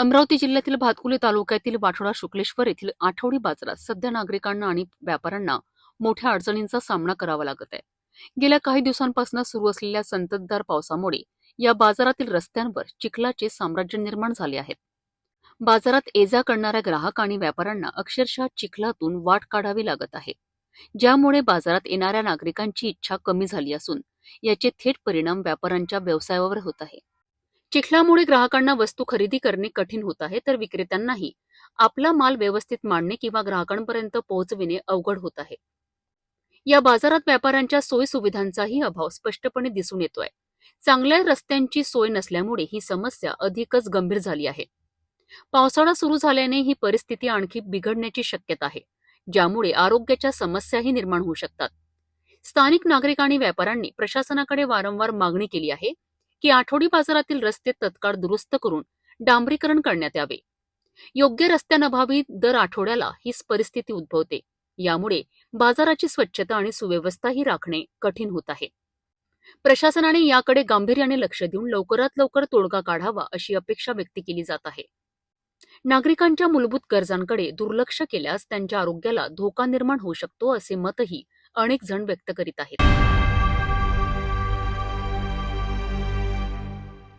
अमरावती जिल्ह्यातील भातकुली तालुक्यातील वाठोडा शुक्लेश्वर येथील आठवडी बाजारात सध्या नागरिकांना आणि व्यापाऱ्यांना मोठ्या अडचणींचा सामना करावा लागत आहे. गेल्या काही दिवसांपासून सुरू असलेल्या संततधार पावसामुळे या बाजारातील रस्त्यांवर चिखलाचे साम्राज्य निर्माण झाले आहे. बाजारात ये जा करणाऱ्या ग्राहक आणि व्यापाऱ्यांना अक्षरशः चिखलातून वाट काढावी लागत आहे. ज्यामुळे बाजारात येणाऱ्या नागरिकांची इच्छा कमी झाली असून याचे थेट परिणाम व्यापाऱ्यांच्या व्यवसायावर होत आहे. चिखलामुळे ग्राहकांना वस्तू खरेदी करणे कठीण होत आहे तर विक्रेत्यांनाही आपला माल व्यवस्थित मांडणे किंवा ग्राहकांपर्यंत पोहोचविणे अवघड होत आहे. या बाजारात व्यापाऱ्यांच्या सोयी सुविधांचाही अभाव स्पष्टपणे दिसून येतोय. चांगल्या रस्त्यांची सोय नसल्यामुळे ही समस्या अधिकच गंभीर झाली आहे. पावसाळा सुरू झाल्याने ही परिस्थिती आणखी बिघडण्याची शक्यता आहे ज्यामुळे आरोग्याच्या समस्याही निर्माण होऊ शकतात. स्थानिक नागरिक आणि व्यापाऱ्यांनी प्रशासनाकडे वारंवार मागणी केली आहे की आठवडी बाजारातील रस्ते तत्काळ दुरुस्त करून डांबरीकरण करण्यात यावे. योग्य रस्त्यानभावी दर आठवड्याला हीच परिस्थिती उद्भवते. यामुळे बाजाराची स्वच्छता आणि सुव्यवस्थाही राखणे कठीण होत आहे. प्रशासनाने याकडे गांभीर्याने लक्ष देऊन लवकरात लवकर तोडगा काढावा अशी अपेक्षा व्यक्त केली जात आहे. नागरिकांच्या मूलभूत गरजांकडे दुर्लक्ष केल्यास त्यांच्या आरोग्याला धोका निर्माण होऊ शकतो असे मतही अनेक जण व्यक्त करीत आहेत.